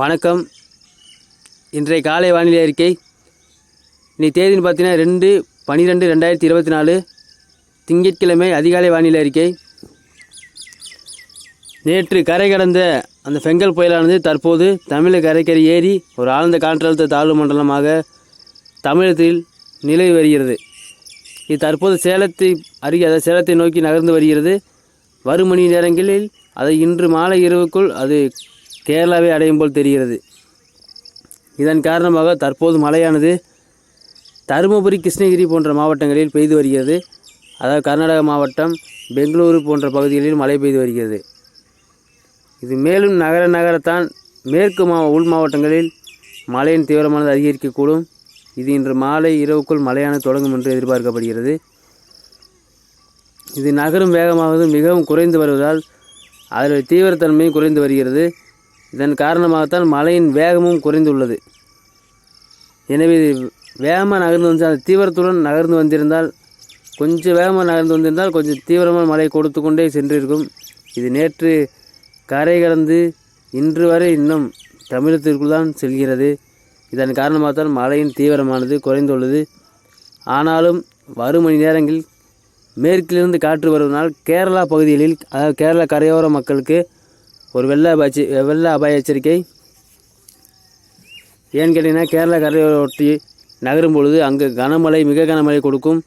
வணக்கம். இன்றைய காலை வானிலை அறிக்கை. இன்னைக்கு தேதின்னு பார்த்தீங்கன்னா ரெண்டு பன்னிரெண்டு ரெண்டாயிரத்தி இருபத்தி நாலு. திங்கட்கிழமை அதிகாலை வானிலை அறிக்கை. நேற்று கரை கடந்த அந்த ஃபெங்கல் புயலானது தற்போது தமிழக கரைக்கரை ஏறி ஒரு ஆழ்ந்த காற்றழுத்த தாழ்வு மண்டலமாக தமிழகத்தில் நிலவி வருகிறது. இது தற்போது சேலத்தை அருகே அதாவது சேலத்தை நோக்கி நகர்ந்து வருகிறது. வரும் மணி நேரங்களில் அதை இன்று மாலை இரவுக்குள் அது கேரளாவை அடையும் போல் தெரிகிறது. இதன் காரணமாக தற்போது மழையானது தருமபுரி கிருஷ்ணகிரி போன்ற மாவட்டங்களில் பெய்து வருகிறது. அதாவது கர்நாடக மாவட்டம் பெங்களூரு போன்ற பகுதிகளில் மழை பெய்து வருகிறது. இது மேலும் நகர நகரத்தான் மேற்கு மா உள் மாவட்டங்களில் மழையின் தீவிரமானது அதிகரிக்கக்கூடும். இது இன்று மாலை இரவுக்குள் மழையானது தொடங்கும் என்று எதிர்பார்க்கப்படுகிறது. இது நகரும் வேகமாவது மிகவும் குறைந்து வருவதால் அதில் தீவிரத்தன்மையும் குறைந்து வருகிறது. இதன் காரணமாகத்தான் மழையின் வேகமும் குறைந்துள்ளது. எனவே வேகமாக நகர்ந்து வந்து அந்த தீவிரத்துடன் நகர்ந்து வந்திருந்தால் கொஞ்சம் வேகமாக நகர்ந்து வந்திருந்தால் கொஞ்சம் தீவிரமாக மழை கொடுத்து கொண்டே சென்றிருக்கும். இது நேற்று கரை கடந்து இன்று வரை இன்னும் தமிழகத்திற்குள் தான் செல்கிறது. இதன் காரணமாகத்தான் மழையின் தீவிரமானது குறைந்துள்ளது. ஆனாலும் வரும் மணி நேரங்களில் மேற்கிலிருந்து காற்று வருவதனால் கேரளா பகுதிகளில் அதாவது கேரளா கரையோர மக்களுக்கு ஒரு வெள்ள அபாய்ச்சி வெள்ள அபாய எச்சரிக்கை. ஏன்னு கேட்டிங்கன்னா கேரளா கரையோர ஒட்டி நகரும் பொழுது அங்கு கனமழை மிக கனமழை கொடுக்கும்.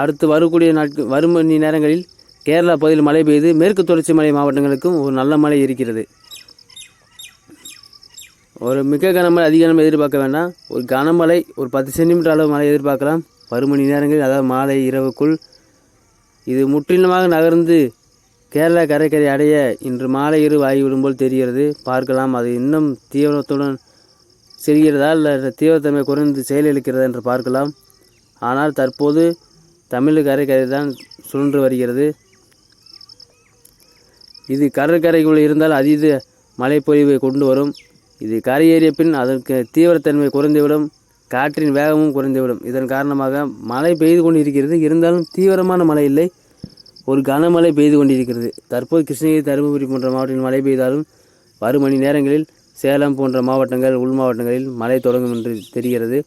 அடுத்து வரக்கூடிய நாட்கள் வரும் மணி நேரங்களில் கேரளா பகுதியில் மழை பெய்து மேற்கு தொடர்ச்சி மலை மாவட்டங்களுக்கும் ஒரு நல்ல மழை இருக்கிறது. ஒரு மிக கனமழை அதிக எதிர்பார்க்க வேண்டாம். ஒரு கனமழை ஒரு பத்து சென்டிமீட்டர் அளவு மழை எதிர்பார்க்கலாம். வரும் மணி நேரங்களில் அதாவது மாலை இரவுக்குள் இது முற்றிலுமாக நகர்ந்து கேரளா கரைக்கரை அடைய இன்று மாலை இரு ஆகிவிடும் போல் தெரிகிறது. பார்க்கலாம் அது இன்னும் தீவிரத்துடன் செல்கிறதா இல்லை தீவிரத்தன்மை குறைந்து செயலிழக்கிறதா என்று பார்க்கலாம். ஆனால் தற்போது தமிழக கரைக்கரை தான் சுழன்று வருகிறது. இது கடற்கரைக்குள் இருந்தால் அதீத மழைப்பொழிவை கொண்டு வரும். இது கரையேறிய பின் அதற்கு தீவிரத்தன்மை குறைந்துவிடும். காற்றின் வேகமும் குறைந்துவிடும். இதன் காரணமாக மழை பெய்து கொண்டு இருக்கிறது இருந்தாலும் தீவிரமான மழை இல்லை. ஒரு கனமழை பெய்து கொண்டிருக்கிறது. தற்போது கிருஷ்ணகிரி தருமபுரி போன்ற மாவட்டங்களில் மழை பெய்தாலும் வரும் மணி நேரங்களில் சேலம் போன்ற மாவட்டங்கள் உள் மாவட்டங்களில் மழை தொடங்கும் என்று தெரிகிறது.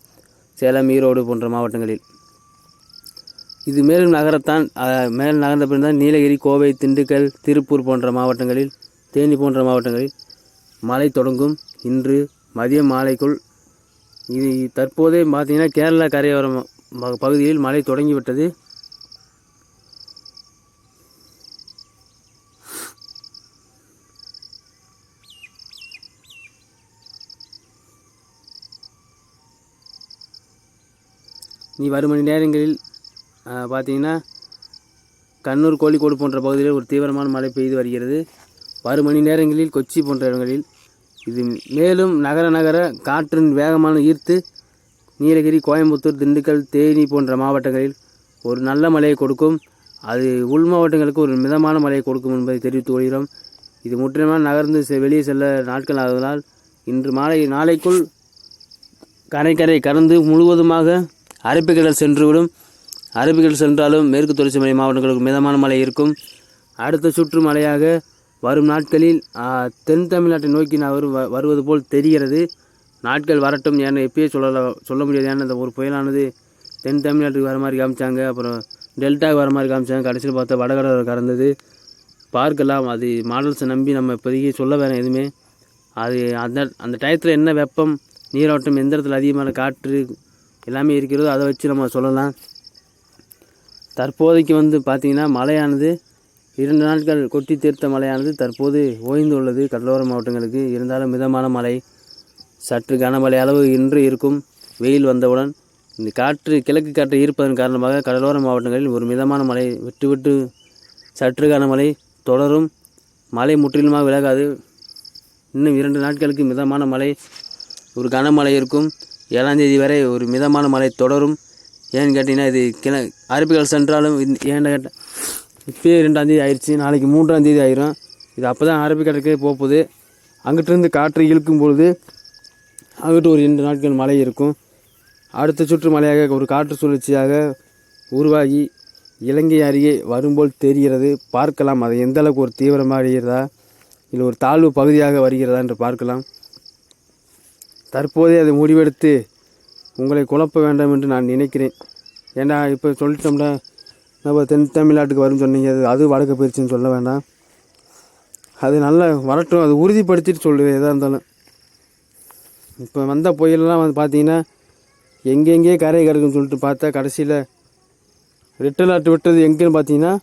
சேலம் ஈரோடு போன்ற மாவட்டங்களில். இது மேலும் நகரத்தான் மேல் நகர்ந்த பின் நீலகிரி கோவை திண்டுக்கல் திருப்பூர் போன்ற மாவட்டங்களில் தேனி போன்ற மாவட்டங்களில் மழை தொடங்கும். இன்று மதியம் மாலைக்குள் இது தற்போதே பார்த்திங்கன்னா கேரளா கரையோரம் பகுதியில் மழை தொடங்கிவிட்டது. நீ வரும் மணி நேரங்களில் பார்த்தீங்கன்னா கண்ணூர் கோழிக்கோடு போன்ற பகுதியில் ஒரு தீவிரமான மழை பெய்து வருகிறது. வரும் மணி நேரங்களில் கொச்சி போன்ற இடங்களில். இது மேலும் நகர நகர காற்றின் வேகமான ஈர்த்து நீலகிரி கோயம்புத்தூர் திண்டுக்கல் தேனி போன்ற மாவட்டங்களில் ஒரு நல்ல மழையை கொடுக்கும். அது உள் மாவட்டங்களுக்கு ஒரு மிதமான மழையை கொடுக்கும் என்பதை தெரிவித்துக் கொள்கிறோம். இது முற்றிலுமாக நகர்ந்து செ- வெளியே செல்ல நாட்கள் ஆகுவதால் இன்று மாலை நாளைக்குள் கரைக்கரை கடந்து முழுவதுமாக அரபிக்கடல் சென்றுவிடும். அரபிக்கடல் சென்றாலும் மேற்கு தொடர்ச்சி மலை மாவட்டங்களுக்கு மிதமான மழை இருக்கும். அடுத்த சுற்று மழையாக வரும் நாட்களில் தென் தமிழ்நாட்டை நோக்கி நான் வரும் வருவது போல் தெரிகிறது. நாட்கள் வரட்டும் ஏன்னா எப்பயே சொல்ல சொல்ல முடியாது. ஏன்னா அந்த ஒரு புயலானது தென் தமிழ்நாட்டுக்கு வர மாதிரி காமிச்சாங்க. அப்புறம் டெல்டாக்கு வர மாதிரி காமிச்சாங்க. கடைசியில் பார்த்தா வடகடல் கறந்தது. பார்க்கலாம். அது மாடல்ஸை நம்பி நம்ம இப்போதைக்கு சொல்ல வேணாம் எதுவுமே. அது அந்த அந்த டயத்தில் என்ன வெப்பம் நீரோட்டம் எந்த இடத்துல அதிகமான காற்று எல்லாமே இருக்கிறதோ அதை வச்சு நம்ம சொல்லலாம். தற்போதைக்கு வந்து பார்த்திங்கன்னா மழையானது இரண்டு நாட்கள் கொட்டி தீர்த்த மழையானது தற்போது ஓய்ந்துள்ளது கடலோர மாவட்டங்களுக்கு. இருந்தாலும் மிதமான மழை சற்று கனமழை அளவு இன்று இருக்கும். வெயில் வந்தவுடன் இந்த காற்று கிழக்கு காற்று ஈர்ப்பதன் காரணமாக கடலோர மாவட்டங்களில் ஒரு மிதமான மழை விட்டு விட்டு சற்று கனமழை தொடரும். மழை முற்றிலுமாக விலகாது. இன்னும் இரண்டு நாட்களுக்கு மிதமான மழை ஒரு கனமழை இருக்கும். ஏழாந்தேதி வரை ஒரு மிதமான மழை தொடரும். ஏன்னு கேட்டிங்கன்னா இது கிண அரபிகள் சென்றாலும் இந்த- ஏன்னு கேட்டால் இப்போயே ரெண்டாம் தேதி ஆயிடுச்சு நாளைக்கு மூன்றாம் தேதி ஆயிரும். இது அப்போ தான் அரபிக்கடற்கே போகுது அங்கிட்டிருந்து காற்று இழுக்கும் பொழுது அங்கிட்டு ஒரு ரெண்டு நாட்கள் மழை இருக்கும். அடுத்த சுற்று மழையாக ஒரு காற்று சுழற்சியாக உருவாகி இலங்கை அருகே வரும்போல் தெரிகிறது. பார்க்கலாம் அது எந்த அளவுக்கு ஒரு தீவிரமாக அடைகிறதா இல்லை ஒரு தாழ்வு பகுதியாக வருகிறதா என்று பார்க்கலாம். தற்போதே அதை முடிவெடுத்து உங்களை குழப்ப வேண்டாம் என்று நான் நினைக்கிறேன். ஏன்னா இப்போ சொல்லிட்டோம்னா நம்ம தென் தமிழ்நாட்டுக்கு வரும்னு சொன்னீங்க அது அது வடக்கு போயிடுச்சுன்னு சொல்ல வேண்டாம். அது நல்லா வரட்டும் அது உறுதிப்படுத்திட்டு சொல்லுவேன் எதாக இருந்தாலும். இப்போ வந்த புயலெலாம் வந்து பார்த்தீங்கன்னா எங்கெங்கே கரை கிடக்குன்னு சொல்லிட்டு பார்த்தா கடைசியில் ரெட் அலர்ட் விட்டது எங்கேன்னு பார்த்தீங்கன்னா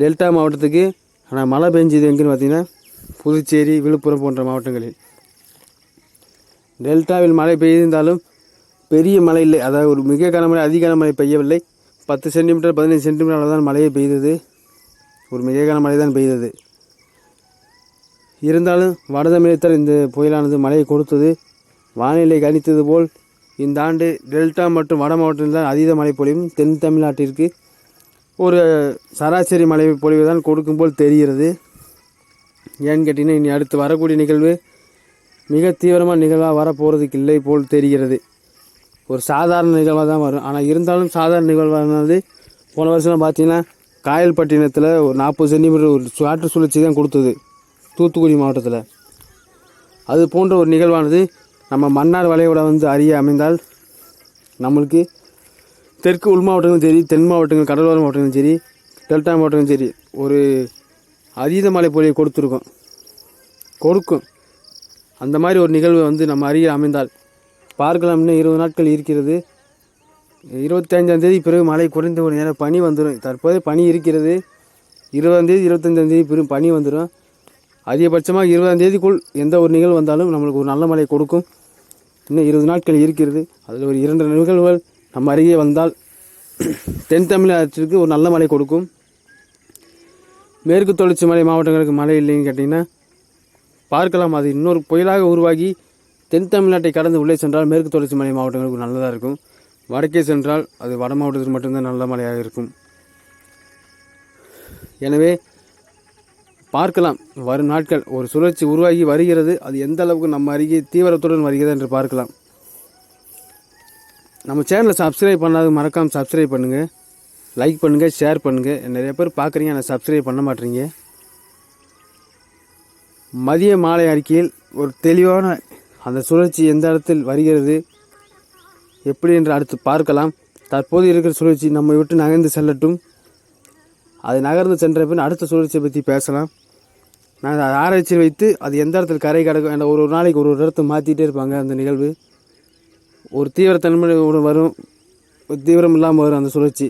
டெல்டா மாவட்டத்துக்கு ஆனால் மழை பெஞ்சது எங்கேன்னு பார்த்தீங்கன்னா புதுச்சேரி விழுப்புரம் போன்ற மாவட்டங்களில். டெல்டாவில் மழை பெய்திருந்தாலும் பெரிய மழை இல்லை. அதாவது ஒரு மிக கனமழை அதிக கனமழை பெய்யவில்லை. பத்து சென்டிமீட்டர் பதினஞ்சு சென்டிமீட்டர் அளவு தான் மழையை பெய்தது. ஒரு மிக கனமழை தான் பெய்தது. இருந்தாலும் வடதமிழத்தில் இந்த புயலானது மழையை கொடுத்தது. வானிலை கணித்தது போல் இந்த ஆண்டு டெல்டா மற்றும் வட மாவட்டத்தில் தான் அதீத மழை பொழிவும் தென் தமிழ்நாட்டிற்கு ஒரு சராசரி மழை பொழிவு தான் கொடுக்கும் போல் தெரிகிறது. ஏன்னு கேட்டிங்கன்னா இனி அடுத்து வரக்கூடிய நிகழ்வு மிக தீவிரமாக நிகழ்வாக வரப்போகிறதுக்கு இல்லை போல் தெரிகிறது. ஒரு சாதாரண நிகழ்வாக தான் வரும். ஆனால் இருந்தாலும் சாதாரண நிகழ்வானது போன வருஷம் பார்த்தீங்கன்னா காயல்பட்டினத்தில் ஒரு நாற்பது சென்டிமீட்டர் ஒரு காற்று சுழற்சி தான் கொடுத்தது. தூத்துக்குடி மாவட்டத்தில். அது போன்ற ஒரு நிகழ்வானது நம்ம மன்னார் வளைகுடா வந்து அறிய அமைந்தால் நம்மளுக்கு தெற்கு உள் மாவட்டங்களும் சரி தென் மாவட்டங்கள் கடலோர மாவட்டங்களும் சரி டெல்டா மாவட்டங்களும் சரி ஒரு அதீத மழை பொழியை கொடுத்துருக்கோம். கொடுக்கும். அந்த மாதிரி ஒரு நிகழ்வு வந்து நம்ம அறிய அமைந்தால் பார்க்கலாம் இன்னும் இருபது நாட்கள் இருக்கிறது. இருபத்தஞ்சாந்தேதி பிறகு மழை குறைந்த ஒரு நேரம் பனி வந்துடும் தற்போது பனி இருக்கிறது. இருபதாந்தேதி இருபத்தஞ்சாந்தேதி பிறகு பனி வந்துடும் அதிகபட்சமாக இருபதாந்தேதிக்குள் எந்த ஒரு நிகழ்வு வந்தாலும் நம்மளுக்கு ஒரு நல்ல மழை கொடுக்கும். இன்னும் இருபது நாட்கள் இருக்கிறது. அதில் ஒரு இரண்டு நிகழ்வுகள் நம்ம அருகே வந்தால் தென் தமிழகத்திற்கு ஒரு நல்ல மழை கொடுக்கும். மேற்கு தொடர்ச்சி மலை மாவட்டங்களுக்கு மழை இல்லைன்னு கேட்டிங்கன்னா பார்க்கலாம். அது இன்னொரு புயலாக உருவாகி தென் தமிழ்நாட்டை கடந்து உள்ளே சென்றால் மேற்கு தொடர்ச்சி மலை மாவட்டங்களுக்கு நல்லதாக இருக்கும். வடக்கே சென்றால் அது வட மாவட்டத்தில் மட்டும்தான் நல்ல மழையாக இருக்கும். எனவே பார்க்கலாம். வரும் நாட்கள் ஒரு சுழற்சி உருவாகி வருகிறது. அது எந்த அளவுக்கு நம்ம அருகே தீவிரத்துடன் வருகிறது என்று பார்க்கலாம். நம்ம சேனலை சப்ஸ்கிரைப் பண்ணாத மறக்காமல் சப்ஸ்கிரைப் பண்ணுங்கள் லைக் பண்ணுங்கள் ஷேர் பண்ணுங்கள் நிறைய பேர் பார்க்குறீங்க ஆனால் சப்ஸ்கிரைப் பண்ண மாட்டேறீங்க மதிய மாலை அறிக்கையில் ஒரு தெளிவான அந்த சுழற்சி எந்த இடத்தில் வருகிறது எப்படி என்று அடுத்து பார்க்கலாம். தற்போது இருக்கிற சுழற்சி நம்மை விட்டு நகர்ந்து செல்லட்டும். அது நகர்ந்து சென்ற பின் அடுத்த சுழற்சியை பற்றி பேசலாம். நான் அதை ஆராய்ச்சியில் வைத்து அது எந்த இடத்துல கரை கிடக்கும் என்ற ஒரு ஒரு நாளைக்கு ஒரு ஒரு இடத்த மாற்றிட்டே இருப்பாங்க அந்த நிகழ்வு. ஒரு தீவிரத்தன்மை ஒன்று வரும் ஒரு தீவிரம் இல்லாமல் வரும் அந்த சுழற்சி.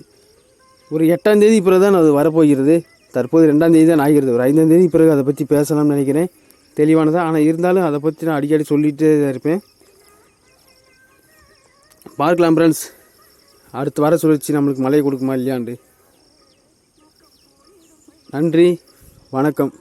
ஒரு எட்டாம் தேதி பிறகு தான் அது வரப்போகிறது. தற்போது ரெண்டாம் தேதி தான் ஆகிறது. ஒரு ஐந்தாம் தேதி பிறகு அதை பற்றி பேசலாம்னு நினைக்கிறேன். தெளிவானதாக ஆனால் இருந்தாலும் அதை பற்றி நான் அடிக்கடி சொல்லிகிட்டே தான் இருப்பேன். பார்க்கலாம் ஃப்ரெண்ட்ஸ் அடுத்து வர சுழற்சி நம்மளுக்கு மழை கொடுக்குமா இல்லையாண்டு நன்றி. வணக்கம்.